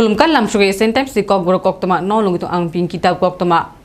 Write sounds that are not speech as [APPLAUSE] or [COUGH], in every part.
khulumkan lamsuge sen time si kok boro kok toma no lungi to ang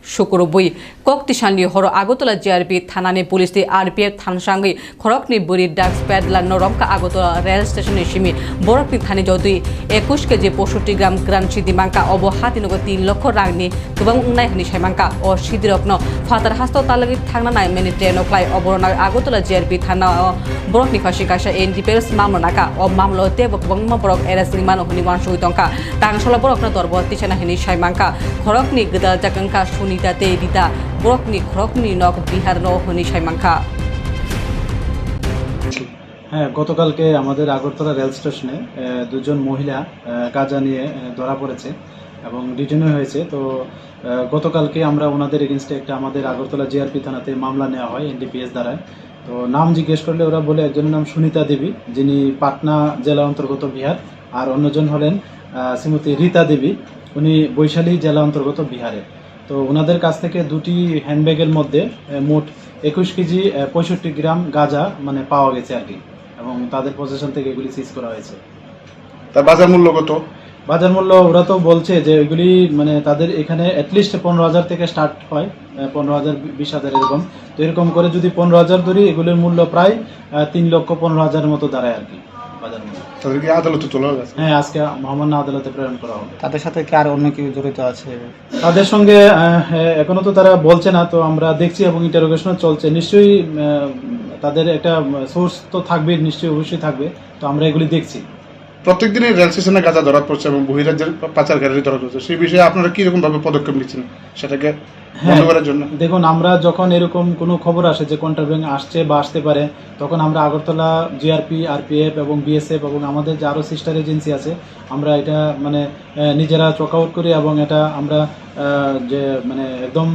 ping kitab kok toma শুক্র বই কক তিসানি হর Agartala GRP থানানি পুলিশ দি আরপিএফ থানসাঙ্গি খরকনি বরি ডাক্স প্যাডলা নরমকা আগতলা রেল স্টেশনে সিমি বরফনি থানি যদি একুশ কেজি পঁয়ষট্টি গ্রাম গ্রান সিদি মাঙ্কা অব হাতিনগ তিন লক্ষ রাংনি গোবাং উংনাই হানি সাইমাঙ্কা ও সিদিরকন ফাতার হাস্ত তালগি থাংনা নাই মেনি ট্রেন অক্লাই অবরনা আগতলা জিআরপি থানা ও বরফনি ফাঁসি কাশা এনডিপিএস মামলা নাকা ও মামলা তেব গোবাং বরক এরেস নিমান হনি ওয়ান সুইতংকা তাংসলা বরকনা দরব তিসানা হিনি সাইমাঙ্কা। খরকনি গদাল জাকাঙ্কা সুনিতা তে দিতা বরকনি খরকনি নক বিহার হনি সাইমাঙ্কা হ্যাঁ গতকালকে আমাদের আগরতলা রেল স্টেশনে দুজন মহিলা গাঁজা নিয়ে ধরা পড়েছে এবং রিটার্নও হয়েছে। তো গতকালকে আমরা ওনাদের এগেনস্টে একটা আমাদের আগরতলা জিআরপি থানাতে মামলা নেওয়া হয় এনডিপিএস দ্বারায়। তো, নাম জিজ্ঞেস করলে ওরা বলে একজনের নাম সুনিতা দেবী, যিনি পাটনা জেলা অন্তর্গত বিহার, আর অন্যজন হলেন শ্রীমতী রীতা দেবী। উনি বৈশালী জেলা অন্তর্গত বিহারে তো ওনাদের কাছ থেকে দুটি হ্যান্ডব্যাগের মধ্যে মোট একুশ কেজি পঁয়ষট্টি গ্রাম গাঁজা মানে পাওয়া গেছে আর কি। এবং তাদের পজিশন থেকে এগুলি সিজ করা হয়েছে। তার বাজার মূল্য কত? বাজার মূল্য ওরা তো বলছে যে এগুলি মানে তাদের এখানে অ্যাটলিস্ট পনেরো হাজার থেকে স্টার্ট হয় পনেরো হাজার বিশ হাজার এরকম। তো এরকম করে যদি পনেরো হাজার ধরি এগুলির মূল্য প্রায় তিন লক্ষ পনেরো হাজারের মতো দাঁড়ায় আর কি। তাদেরকে আদালতে তোলা গেছে? হ্যাঁ আজকে মহামান্য আদালতে প্রেরণ করা হবে। তাদের সাথে কি আর অন্য কেউ জড়িত আছে? তাদের সঙ্গে হ্যাঁ, এখনও তো তারা বলছে না তো আমরা দেখছি এবং ইন্টারোগেশনও চলছে। নিশ্চয়ই তাদের একটা সোর্স তো থাকবে নিশ্চয়ই অবশ্যই থাকবে। তো আমরা এগুলি দেখছি। প্রত্যেক দিনই রেল স্টেশনে গাঁজা ধরা পড়ছে এবং বহিরাজ্যের পাচারকারী ধরা পড়ছে। সেই বিষয়ে আপনারা কীরকম ভাবে পদক্ষেপ নিচ্ছেন? সেটাকে বন্ধ করার জন্য। দেখুন আমরা যখন এরকম কোনো খবর আসে যে কন্ট্রাব্যাঙ্ক আসছে বা আসতে পারে তখন আমরা আগরতলা জিআরপি আরপিএফ এবং বিএসএফ এবং আমাদের যে আরও সিস্টার এজেন্সি আছে আমরা এটা মানে নিজেরা চক আউট করি এবং এটা আমরা যে মানে একদম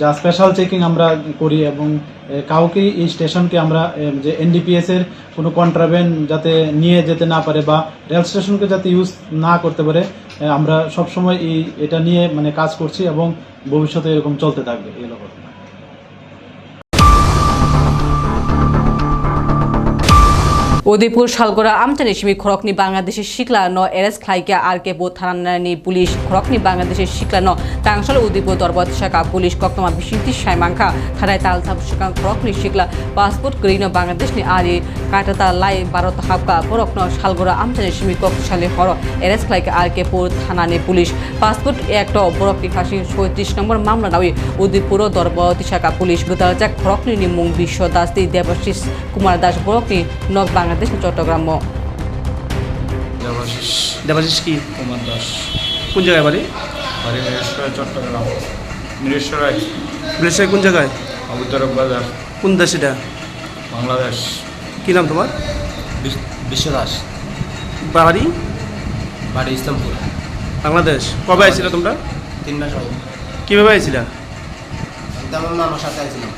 যা স্পেশাল চেকিং আমরা করি এবং আহ, কাউকেই এই স্টেশনকে আমরা যে এনডিপিএস এর কোনো কন্ট্রাব্যান্ড যাতে নিয়ে যেতে না পারে বা রেল স্টেশনকে যাতে ইউজ না করতে পারে আমরা সবসময় এই এটা নিয়ে মানে কাজ করছি এবং ভবিষ্যতে এরকম চলতে থাকবে এই হলো উদয়পুর, শালগড়া আমচানি সিমি খরকনি বাংলাদেশের শিকলা, ন এরেস খাইকা আর কে বো থানানি পুলিশ খরকনি বাংলাদেশের শিকলা, ন তাংসল উদয়পুর দরবত শাখা, পুলিশ, কক্তমা, বিশিন্তি, সাইমাংখা, থানায় তাল থাপ শাখা খরকনি শিকলা, পাসপোর্ট করিন বাংলাদেশনি আরি কাটাতা লাই ভারত হাবকা বরকন শালগড়া আমচানি সিমি, কক্তশালী, হর এরেস খাইকা আর কে পুর থানানি পুলিশ, পাসপোর্ট একটা বরকনি ফাঁসি, ছয়ত্রিশ নম্বর মামলা নাওই উদয়পুর দরবতী শাখা, পুলিশ গোদালজাক খরকনি নিমুং বিশ্ব দাস দেবশিস, কুমার দাস বরকনি নক বাংলাদেশ চট্টগ্রাম। দেবাশিস। কি? কুমার দাস। কোন জায়গায় বাড়ি? বাড়ি মিরেশ্বর চট্টগ্রাম। মিরেশ্বরাই মালয়েশিয়া কোন জায়গায়? আবুতরক বাজার। কোন দেশ এটা? বাংলাদেশ। কি নাম তোমার? বিশ্বদাস। বাড়ি? বাড়ি ইসলামপুর। বাংলাদেশ। কবে আইছিল তোমরা? তিন মাস হবে কীভাবে আইছিলা? একদম আমার সাথে আইছিলাম।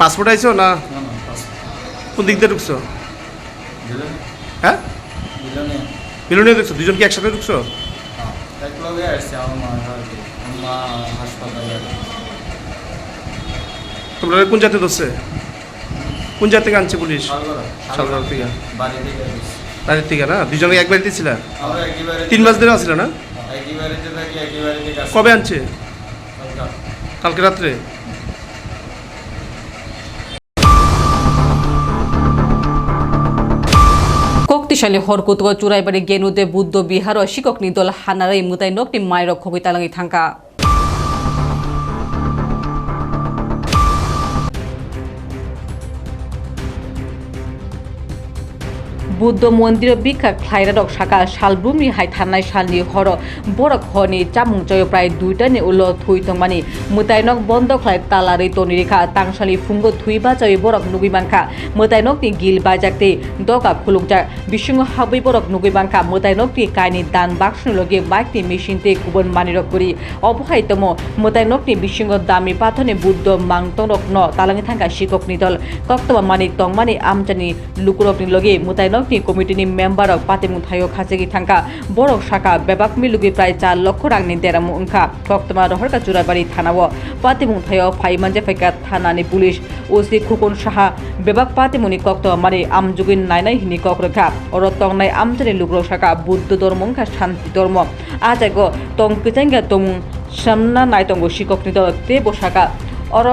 পাসপোর্ট আইছো না? না না পাস কোন দিক দিয়ে ঢুকছো? হ্যাঁ? মিলনীয় ঢুকছো দুজন কি একসাথে ঢুকছো? হাসপাতালে। তোমরা কোন জাতি ধরছে? কোন জাতি থেকে আনছে পুলিশ? শালগড়া থেকে। বাড়ি থেকে বাড়ির থেকে না? দুজনে এক বাড়িতে ছিল? তিন মাস ধরে আসছিল না? কবে আনছে? কালকে রাত্রে? শক্তিশালী হরকুত চুরাইবাড়ি গেনুদে বুদ্ধ বিহার শিকক নিদল হানারাই মুতাই মায়ের কবিতা তালাঙ্গি থাঙ্কা। বুদ্ধ মন্দির বিখ্যা খ্লাইরাডক শাখা শালব্রুমনি হাই থানাই শালনি হর বরক হনি চামুং জয় প্রায় দুইটা দুইটানি উল থুই তংমানি মুতাইনক বন্ধ খ্লাই তালারি তনি রেখা তাংসালি ফুঙ্গ থুই বাজাই বরক নুগি বাংখা মুতাইনক নি গিল বাজাকতে দকা খুলুংজা বিশুং হাবই বরক নুগি বাংখা মুতাইনক নি কাইনি দান বাক্সনি লগে বাইক নি মেশিন তে কুবন মানিরক করি। অবহাইতম মুতাইনক নি বিশুং দামি পাথনে বুদ্ধ মাংতরক ন। তালাঙ্গি থাঙ্কা শিকক নিদল কক্তবা মানি তংমানি আমচানি লুকুরক নি লগে মুতাইনক নি কমিটিনি মেম্বার অক পাতিমুং থাইও খাচেগি থাঙ্কা। বড় শাখা বেবাক মিলুগি প্রায় চার লক্ষ রাংনি দেরামু ওংখা খক্তমা রহরকা চুরাবাড়ি থানাও। পাতিমুং থাইও ফাইমাঞ্জে ফাইকা থানানি পুলিশ। ওসি খুকুন সাহা। বেবাক পাতিমুনি কক্ত মারি আমজুগিন নাইনাই হিনি কক রক্ষা অরত তংনাই আমজানি লুগ্র শাখা বুদ্ধ ধর্ম ওংখা শান্তি ধর্ম। আজ এক তং কিচাঙ্গা তমুং সামনা নাইতঙ্গ শিকক নিদ তে বসাকা অর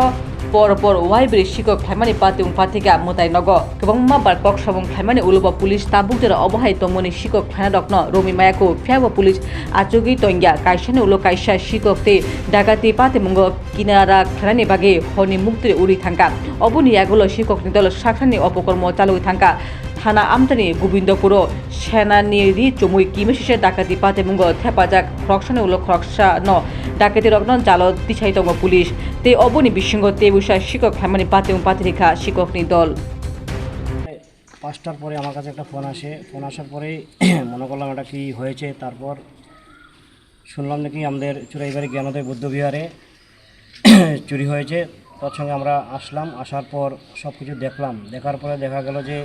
পরপর ওয়াইবের শিকক খাইমানি পাতে উমফাথিকা মোতাই নগ এবং মাবার বারকক সবং খাইমানি উলব পুলিশ তাবুক জের অবহাই তমনি শিক শিকক খানাডকন রমি মায়াকো ফ্যাব পুলিশ আচুগি তঙ্গিয়া কাইসানি উলো কাইসা শিকক তে ডাকাতি পাতে মুঙ্গ কিনারা খেলানি বাগে হনি মুক্তি উড়ি থাঙ্কা। অবনি এগুলো শিকক নিদল শাখানি অপকর্ম চালু থাঙ্কা। থানা আমদানি গোবিন্দপুর সেনানিরি চমুই কিমেশিসের ডাকাতি পাত এবং থেপাজাক রক্ষণে উল্লেখ রক্ষা ন ডাকাতি রগ্ন জাল দিছাইতঙ্গ পুলিশ। তে অবনি বিশৃঙ্গ তে বিষয় শিক্ষক হেমানি পাত এবং পাতিরেখা শিক্ষক দল। পাঁচটার পরে আমার কাছে একটা ফোন আসে। ফোন আসার পরেই [CLEARS THROAT] মনে করলাম এটা কী হয়েছে, তারপর শুনলাম নাকি আমাদের চুরাইবাড়ি জ্ঞানোদয় বুদ্ধবিহারে [CLEARS THROAT] চুরি হয়েছে। তার সঙ্গে আমরা আসলাম, আসার পর সব কিছু দেখলাম। দেখার পরে দেখা গেল যে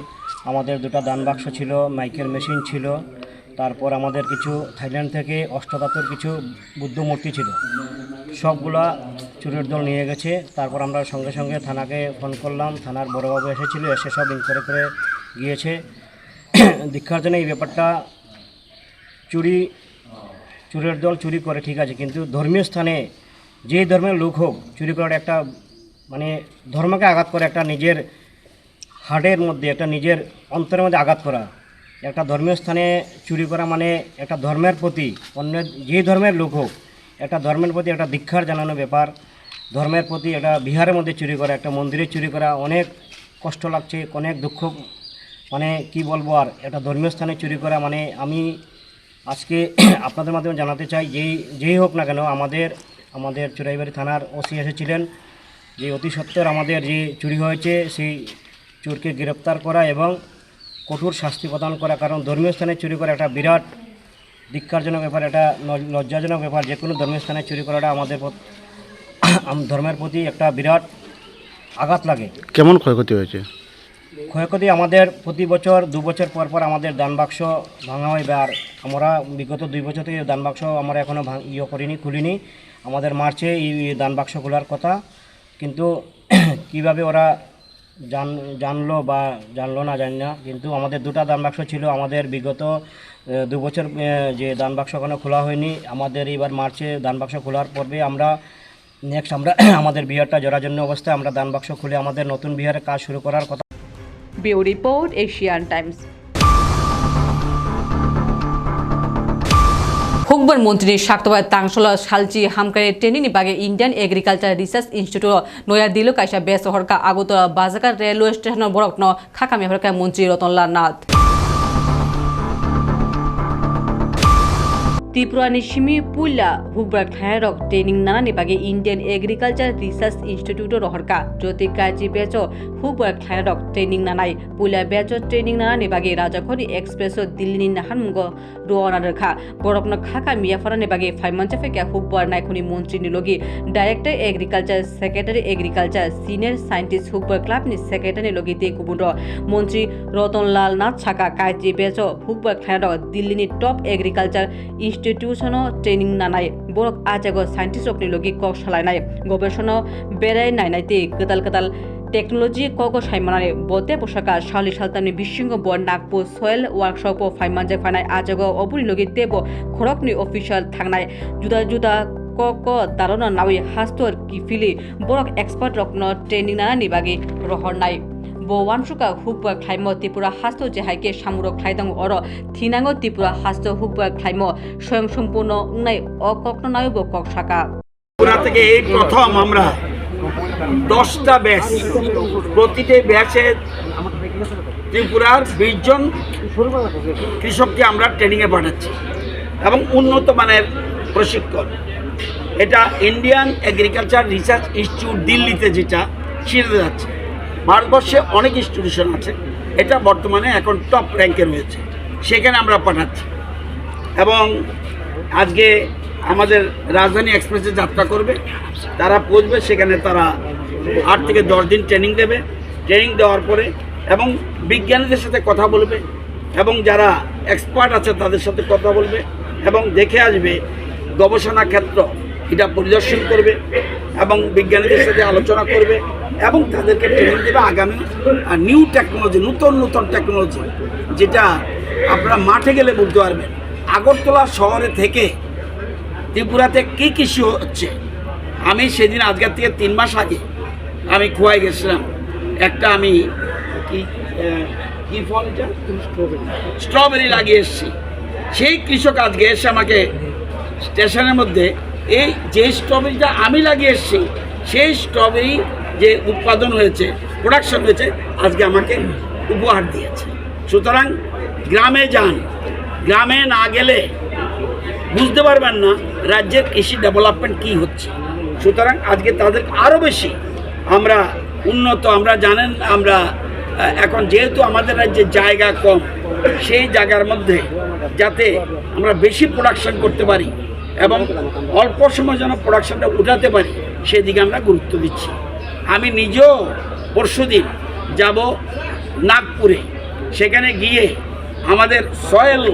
আমাদের দুটো দান বাক্স ছিল মাইকেল মেশিন ছিল, তারপর আমাদের কিছু থাইল্যান্ড থেকে অষ্টধাতুর কিছু বুদ্ধ মূর্তি ছিল। সবগুলা চুরির দল নিয়ে গেছে। তারপর আমরা সঙ্গে সঙ্গে থানাকে ফোন করলাম, থানার বড়োবাবু এসেছিল, এসে সব ইনকোয়ারি করে গিয়েছে। [COUGHS] দীক্ষার জন্য এই ব্যাপারটা চুরি, চুরের দল চুরি করে ঠিক আছে, কিন্তু ধর্মীয় স্থানে যে ধর্মের লোক হোক, চুরি করার একটা মানে ধর্মকে আঘাত করে একটা নিজের হার্টের মধ্যে একটা নিজের অন্তরের মধ্যে আঘাত করা। একটা ধর্মীয় স্থানে চুরি করা মানে একটা ধর্মের প্রতি, অন্য যে ধর্মের লোক হোক, একটা ধর্মের প্রতি একটা দীক্ষার জানানো ব্যাপার, ধর্মের প্রতি একটা বিহারের মধ্যে চুরি করা, একটা মন্দিরে চুরি করা, অনেক কষ্ট লাগছে, অনেক দুঃখ মানে কি বলব আর, একটা ধর্মীয় স্থানে চুরি করা মানে আমি আজকে [CLEARS THROAT] আপনাদের মাধ্যমে জানাতে চাই, যেই যেই হোক না কেন, আমাদের আমাদের চুরাইবাড়ি থানার ওসি এসেছিলেন, যে অতি সত্বর আমাদের যে চুরি হয়েছে, সেই চোরকে গ্রেপ্তার করা এবং কঠোর শাস্তি প্রদান করা কারণ ধর্মীয় স্থানে চুরি করা একটা বিরাট ধিক্কারজনক ব্যাপার একটা ল- লজ্জাজনক ব্যাপার। যে কোনো ধর্মীয় স্থানে চুরি করাটা আমাদের ধর্মের প্রতি একটা বিরাট আঘাত লাগে। কেমন ক্ষয়ক্ষতি হয়েছে? ক্ষয়ক্ষতি আমাদের প্রতি বছর দু বছর পর পর আমাদের দান বাক্স ভাঙা হয় আর আমরা বিগত দুই বছর থেকে দান বাক্স আমরা এখনও ভাঙ ইয়ে করিনি খুলিনি। আমাদের মার্চে এই দান বাক্স খোলার কথা। কিন্তু [CLEARS THROAT] কীভাবে ওরা জান, জানলো বা জানলো না, জানি না। কিন্তু আমাদের দুটা দান বাক্স ছিল। আমাদের বিগত দু বছর যে দান বাক্স ওখানে খোলা হয়নি, আমাদের এবার মার্চে দান বাক্স খোলার পর্বে আমরা নেক্সট আমরা [CLEARS THROAT] আমাদের বিহারটা জরাজন্য অবস্থায় আমরা দান বাক্স খুলে আমাদের নতুন বিহারে কাজ শুরু করার কথা। Bureau report Asian Times. হুকবর মন্ত্রী সাক্তবাদ তাংসল সালচি হামকারে ট্রেনিনি বাগে ইন্ডিয়ান এগ্রিকালচার রিসার্চ ইনস্টিটিউট নয়া দিল কাইসা বেসহরকা আগত বাজাকার রেলওয়ে স্টেশন বরক ন খাকামি হরকা মন্ত্রী রতনলাল নাথ। ত্রিপুরানি সিমি পুইলা হুকব্রা ঠায়রক ট্রেনিং নানানি বাগে ইন্ডিয়ান এগ্রিকালচার রিসার্চ ইনস্টিটিউট রহরকা জ্যোতি কাজি বেচ হুকব্রা ঠায়রক ট্রেনিং নানাই পুইলা বেচ ট্রেনিং নানানি বাগে রাজাখনি এক্সপ্রেস দিল্লিনি নাহানমুগ রওনা রেখা বরকন খাকা মিয়াফারানি বাগে ফাইমানচা ফেকে হুকবার নাইখনি মন্ত্রী নিলগি। Director agriculture secretary agriculture senior scientist হুকবার ক্লাবনি সেক্রেটারি লগি তে কুবুন্ড মন্ত্রী রতনলাল নাথ ছাকা কাজি বেচ হুকবার ঠায়রক দিল্লিনি টপ এগ্রিকালচার ইনস্টিটিউশনও ট্রেনিং না নাই বরক আজাগ সায়েন্টিস্ট লগি কক সালাইনাই গবেষণ বেড়াই নাই নাইনাইতে গদাল গদাল টেকনোলজি কক সাইমানারে বদে পোশাকা শালি সালতানি বিশৃঙ্গ বর নাগপুর সয়েল ওয়ার্কশপ ও ফাইমানজে ফানাই আজগ অবুনি লগি দেব খড়কনি অফিসিয়াল থাকনায় জুদা জুদা কক দারণ নাওই হাস্তর কি ফিলি বরক এক্সপার্ট রকন ট্রেনিং নানা নিবাগি রহর নাই bo hukba khlaimo ত্রিপুরা হাস্ত যেহাইকে সামুরক খাইদাং অর থিনাঙ্গ ত্রিপুরা হাস্ত হুকবা খাইমো স্বয়ং সম্পূর্ণ উংনাই অককনায় ব কক শাখা ত্রিপুরা থেকে এই প্রথম আমরা দশটা ব্যাচ, প্রতিটি ব্যাচে ত্রিপুরার বিশ জন কৃষককে আমরা ট্রেনিংয়ে পাঠাচ্ছি এবং উন্নত মানের প্রশিক্ষণ। এটা ইন্ডিয়ান এগ্রিকালচার রিসার্চ ইনস্টিটিউট দিল্লিতে যেটা সেটাতে যাচ্ছে। ভারতবর্ষে অনেক ইনস্টিটিউশন আছে। এটা বর্তমানে এখন টপ র্যাঙ্কে রয়েছে। সেখানে আমরা পাঠাচ্ছি। এবং আজকে আমাদের রাজধানী এক্সপ্রেসে যাত্রা করবে। তারা পৌঁছবে, সেখানে তারা আট থেকে দশ দিন ট্রেনিং দেবে। ট্রেনিং দেওয়ার পরে এবং বিজ্ঞানীদের সাথে কথা বলবে এবং যারা এক্সপার্ট আছে তাদের সাথে কথা বলবে এবং দেখে আসবে গবেষণা ক্ষেত্র এটা পরিদর্শন করবে এবং বিজ্ঞানীদের সাথে আলোচনা করবে এবং তাদেরকে ট্রেনিং দেবে আগামী নিউ টেকনোলজি নতুন নতুন টেকনোলজি যেটা আপনারা মাঠে গেলে বুঝতে পারবেন। আগরতলা শহরে থেকে ত্রিপুরাতে কী কৃষি হচ্ছে? আমি সেদিন আজকের থেকে তিন মাস আগে আমি খোয়াই গেছিলাম। একটা আমি, কি কি ফল এটা? স্ট্রবেরি লাগিয়ে এসেছি। সেই কৃষক আজকে এসে আমাকে স্টেশনের মধ্যে এই যে স্ট্রবেরিটা আমি লাগিয়ে এসেছি, সেই স্ট্রবেরি যে উৎপাদন হয়েছে প্রোডাকশন হয়েছে, আজকে আমাকে উপহার দিয়েছে। সুতরাং গ্রামে যান, গ্রামে না গেলে বুঝতে পারবেন না রাজ্যের কৃষি ডেভেলপমেন্ট কি হচ্ছে। সুতরাং আজকে তাদের আরও বেশি আমরা উন্নত, আমরা জানেন, আমরা এখন যেহেতু আমাদের রাজ্যে জায়গা কম, সেই জায়গার মধ্যে যাতে আমরা বেশি প্রোডাকশন করতে পারি এবং অল্প সময় যেন প্রোডাকশনটা উঠাতে পারি, সেদিকে আমরা গুরুত্ব দিচ্ছি। আমি নিজেও পরশুদিন যাব নাগপুরে। সেখানে গিয়ে আমাদের সয়েল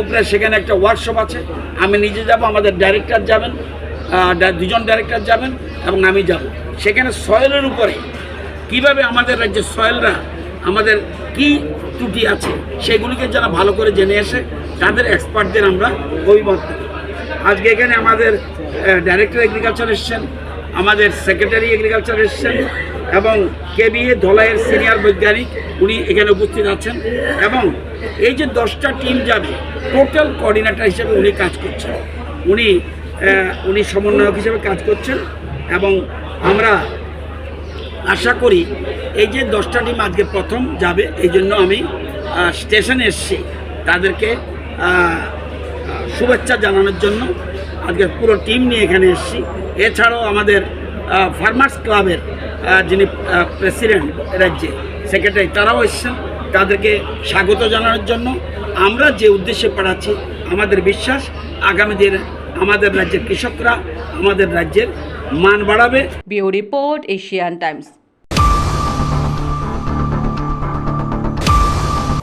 উপরে সেখানে একটা ওয়ার্কশপ আছে। আমি নিজে যাব, আমাদের ডাইরেক্টর যাবেন দুজন ডাইরেক্টর যাবেন এবং আমি যাব। সেখানে সয়েলের উপরে কীভাবে আমাদের রাজ্যের সয়েলরা আমাদের কি ত্রুটি আছে, সেগুলিকে যারা ভালো করে জেনে এসে তাদের এক্সপার্টদের আমরা অভিমত। আজকে এখানে আমাদের ডাইরেক্টর এগ্রিকালচার এসছেন, আমাদের সেক্রেটারি এগ্রিকালচার এসছেন, এবং কেবিএ ধলাইয়ের সিনিয়র বৈজ্ঞানিক উনি এখানে উপস্থিত আছেন, এবং এই যে দশটা টিম যাবে টোটাল কোঅর্ডিনেটর হিসেবে উনি কাজ করছেন। উনি উনি সমন্বয়ক হিসেবে কাজ করছেন, এবং আমরা আশা করি এই যে দশটা টিম আজকে প্রথম যাবে, এই জন্য আমি স্টেশনে এসছি। তাদেরকে শুভেচ্ছা জানানোর জন্য আজকে পুরো টিম নিয়ে এখানে এসেছি। এছাড়াও আমাদের ফার্মার্স ক্লাবের যিনি প্রেসিডেন্ট রাজ্যে সেক্রেটারি তারাও এসছেন। তাদেরকে স্বাগত জানানোর জন্য আমরা যে উদ্দেশ্যে পাঠাচ্ছি, আমাদের বিশ্বাস, আগামী দিনে আমাদের রাজ্যের কৃষকরা আমাদের রাজ্যের মান বাড়াবে। Bureau report Asian Times.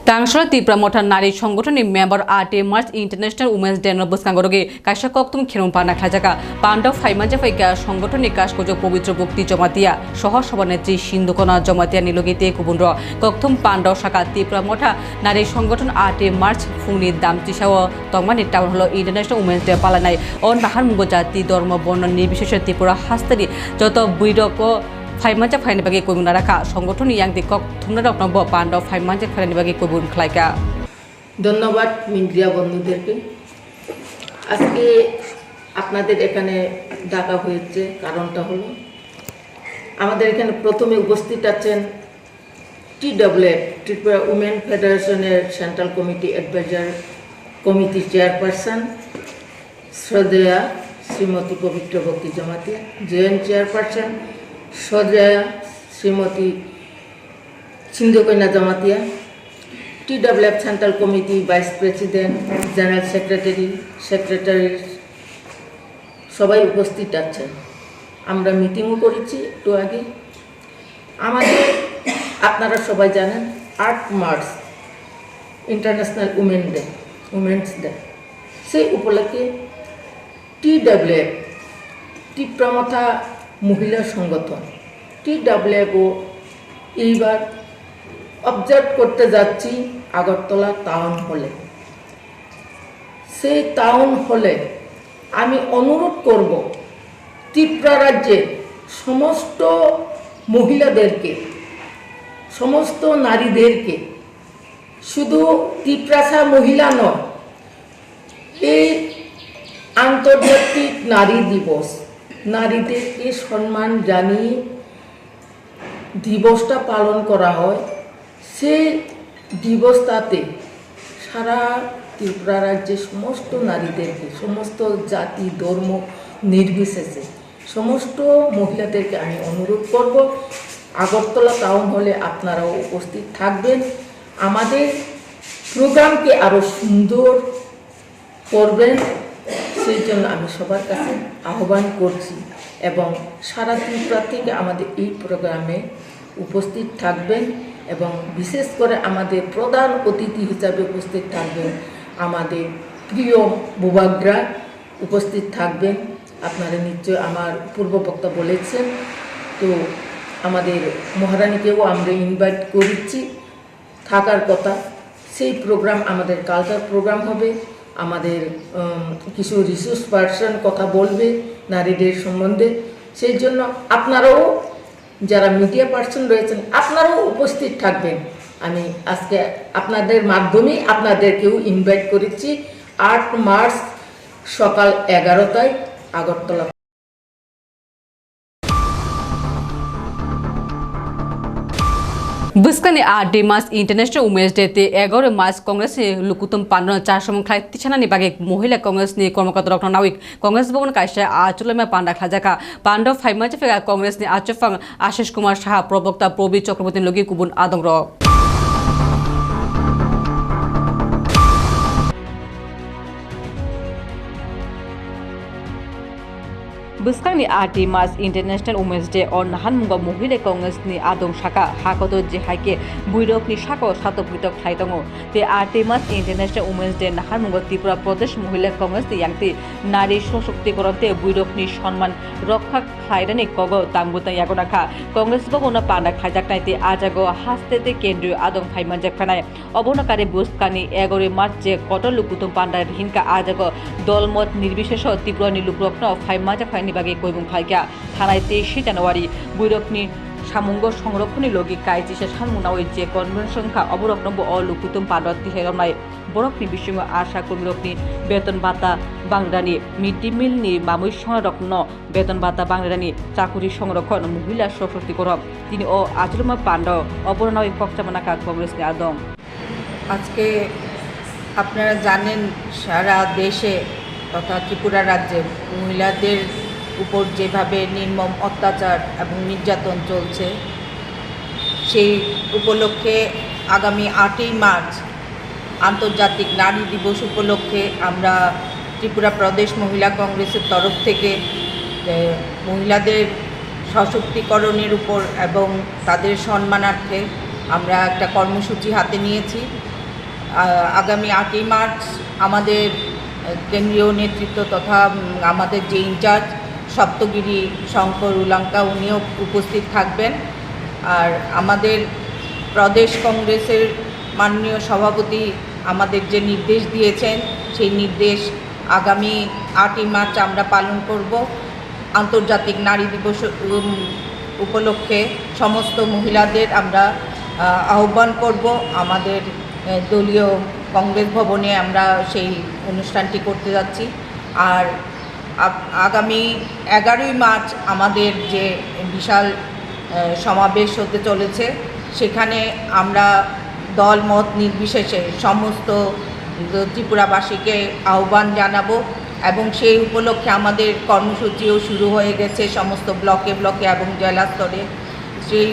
টাংসরা Tripura মঠার নারী সংগঠনের মেম্বার আটে মার্চ ইন্টারন্যাশনাল উমেন্স ডে নবস্কাঙ্গরগে কাইসা কক্তুম খেরুম পানা খাজাকা। পাণ্ডব ফাইমাঞ্জা ফাইকা সংগঠনের কাজকজ পবিত্র ভক্তি জমাতিয়া। সহ সভানেত্রী সিন্ধুকনা জমাতিয়া নিলগিতে কুবুন কক্তুম পাণ্ডব শাখা ত্রিপুরা মঠা নারী সংগঠন আটে মার্চ ফুংনি দাম তিসাও তংমানি town hall International Women's Day পালানাই অন নাহার মুগ জাতি ধর্ম বর্ণ নির্বিশেষে ত্রিপুরা হাস্তানি যত বৈরক ফাইমাঞ্জা ফাইনি বাগে কইমুনা রাখা সংগঠন ইয়াং দিকক থুমনা রকনব পাণ্ডব ফাইমাঞ্জা ফাইনি বাগে কইবুন খালাইকা ধন্যবাদ মিডিয়া বন্ধুদেরকে। আজকে আপনাদের এখানে ডাকা হয়েছে কারণটা হলো, আমাদের এখানে প্রথমে উপস্থিত আছেন টি টিডব্লিউএফ ত্রিপুরা উমেন ফেডারেশনের central committee adviser committee chairperson শ্রদ্ধেয়া Shrimati Pabitra Bhakti Jamatia joint chairperson শ্রদ্ধেয়া Shrimati, Sindhukanya Jamatia TWF central committee vice president, general secretary secretary, সবাই উপস্থিত আছেন। আমরা মিটিংও করেছি একটু আগে। আমাদের, আপনারা সবাই জানেন, আট March, International Women Day, Women's Day. সেই উপলক্ষে টিডব্লিউএফ টিপ্রামথা মহিলা সংগঠন টিডব্লিউএফও এইবার অবজার্ভ করতে যাচ্ছি আগরতলা টাউন হলে সেই টাউন হলে আমি অনুরোধ করব ত্রিপুরা রাজ্যের সমস্ত মহিলাদেরকে, সমস্ত নারীদেরকে, শুধু ত্রিপ্রাসা মহিলা নয়, এই আন্তর্জাতিক নারী দিবস নারীদেরকে সম্মান জানিয়ে দিবসটা পালন করা হয়। সেই দিবসটাতে সারা ত্রিপুরা রাজ্যের সমস্ত নারীদেরকে, সমস্ত জাতি, ধর্ম নির্বিশেষে সমস্ত মহিলাদেরকে আমি অনুরোধ করব, আগরতলা টাউন হলে আপনারাও উপস্থিত থাকবেন। আমাদের প্রোগ্রামকে আরও সুন্দর করবেন। সেই জন্য আমি সবার কাছে আহ্বান করছি এবং সারা ত্রিপুরা থেকে আমাদের এই প্রোগ্রামে উপস্থিত থাকবেন এবং বিশেষ করে আমাদের প্রধান অতিথি হিসাবে উপস্থিত থাকবেন আমাদের প্রিয় বুবাগ্রা উপস্থিত থাকবেন। আপনারা নিশ্চয় আমার পূর্ববক্তা বলেছেন। তো আমাদের মহারানীকেও আমরা ইনভাইট করেছি। থাকার কথা, সেই প্রোগ্রাম আমাদের কালচার প্রোগ্রাম হবে। আমাদের কিছু রিসোর্স পার্সন কথা বলবে নারীদের সম্বন্ধে। সেই জন্য আপনারাও যারা মিডিয়া পার্সন রয়েছেন, আপনারাও উপস্থিত থাকবেন। আমি আজকে আপনাদের মাধ্যমেই আপনাদেরকেও ইনভাইট করেছি। আট মার্চ সকাল এগারোটায় আগরতলা বুসকানি আর ডে মাস ইন্টারন্যাশনাল উমেন্স ডেতে এগারো মাস কংগ্রেস লুকুতম পান্ডন চার সময় তিছানা নিবাগে মহিলা কংগ্রেস ni কর্মকর্তা ডক্টর নাউইক। কংগ্রেস ভবন কাইসা আচলমে পান্ডা খাজাকা। পান্ড ফাইমাচে ফেগা কংগ্রেস ni আচফাং আশিস কুমার সাহা প্রবক্তা প্রবীর চক্রবর্তী লগি কুবুন আদং রক Buskang ni RT Mas International Women's Day on Hanmunga Mohile Congress ni Adong Shaka Hakoto je haike Buirok ni Shako Sato Pitok Thaitongo te RT Mas International Women's Day Hanmunga Tripura Pradesh Mohila Congress ni yangti নারী সশক্তিকরণতে বৈরকনি সম্মান রক্ষা খাইরানি কগ তাংবুতা ইয়াগনাখা কংগ্রেস ভবন পান্ডা খাইজাক নাইতে আজাগো হাস্তেতে কেন্দ্রীয় আদম ফাইমান জাখানায় অবনকারী বুসকানি এগারোই March যে কট লুকুতুম পান্ডা হিনকা আজাগো দলমত নির্বিশেষ তীব্র নিলুকরত্ন ফাইমা জাখানি বাগে কইবুং খাইকা থানায় তেইশে জানুয়ারি বৈরকনি সামুঙ্গ সংরক্ষণী লগি কাইজিসে সানমুনাওই যে কনভেনশন খা অবরকনব অ লুকুতুম পান্ডত তিহেরনাই বরকনি বিশ্বঙ্গ আশা কর্মীরকনি বেতন ভাতা বাংলানি মিড ডে মিল নি মামুই সংরক্ষণ বেতন ভাতা বাংলানি চাকুরি সংরক্ষণ মহিলা সশক্তিকরণ তিনি ও আজলমা পান্ড অবরণাই কক্তামানাকা কংগ্রেস আদম। আজকে আপনারা জানেন সারা দেশে তথা ত্রিপুরা রাজ্যে মহিলাদের উপর যেভাবে নির্মম অত্যাচার এবং নির্যাতন চলছে, সেই উপলক্ষে আগামী আটই মার্চ আন্তর্জাতিক নারী দিবস উপলক্ষে আমরা ত্রিপুরা প্রদেশ মহিলা কংগ্রেসের তরফ থেকে মহিলাদের সশক্তিকরণের উপর এবং তাদের সম্মানার্থে আমরা একটা কর্মসূচি হাতে নিয়েছি। আগামী আটই মার্চ আমাদের কেন্দ্রীয় নেতৃত্ব তথা আমাদের যে ইনচার্জ সপ্তগিরি, শঙ্কর, উলাঙ্কা উনিও উপস্থিত থাকবেন। আর আমাদের প্রদেশ কংগ্রেসের মাননীয় সভাপতি আমাদের যে নির্দেশ দিয়েছেন, সেই নির্দেশ আগামী আটই মার্চ আমরা পালন করব। আন্তর্জাতিক নারী দিবস উপলক্ষে সমস্ত মহিলাদের আমরা আহ্বান করব। আমাদের দলীয় কংগ্রেস ভবনে আমরা সেই অনুষ্ঠানটি করতে যাচ্ছি। আর আগামী এগারোই মার্চ আমাদের যে বিশাল সমাবেশ হতে চলেছে, সেখানে আমরা দল মত নির্বিশেষে সমস্ত ত্রিপুরাবাসীকে আহ্বান জানাব এবং সেই উপলক্ষে আমাদের কর্মসূচিও শুরু হয়ে গেছে সমস্ত ব্লকে ব্লকে এবং জেলা স্তরে। সেই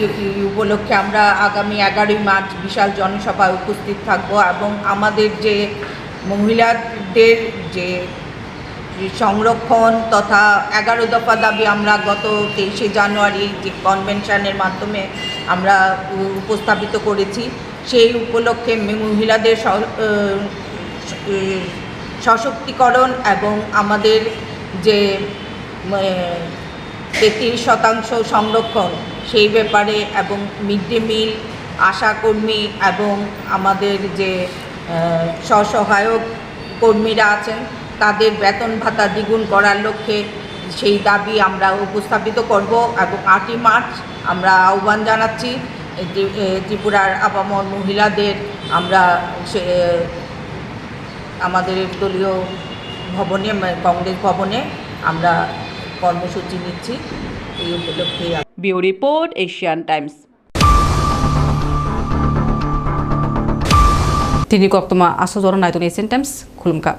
উপলক্ষে আমরা আগামী এগারোই মার্চ বিশাল জনসভায় উপস্থিত থাকব এবং আমাদের যে মহিলাদের যে সংরক্ষণ তথা এগারো দফা দাবি আমরা গত তেইশে জানুয়ারি যে কনভেনশনের মাধ্যমে আমরা উপস্থাপিত করেছি, সেই উপলক্ষে মহিলাদের সশক্তিকরণ এবং আমাদের যে তেত্রিশ শতাংশ সংরক্ষণ সেই ব্যাপারে এবং মিড ডে মিল, আশাকর্মী এবং আমাদের যে স্বসহায়ক কর্মীরা আছেন তাদের বেতন ভাতা দ্বিগুণ করার লক্ষ্যে সেই দাবি আমরা উপস্থাপিত করব এবং আটই মার্চ আমরা আহ্বান জানাচ্ছি ত্রিপুরার আপামর মহিলাদের আমরা আমাদের দলীয় ভবনে কংগ্রেস ভবনে আমরা কর্মসূচি নিচ্ছি। এই উপলক্ষে বিউ রিপোর্ট এশিয়ান টাইমস। তিনি কক্তমা আসো আসজর নাইতুন এশিয়ান টাইমস খুলুমকা।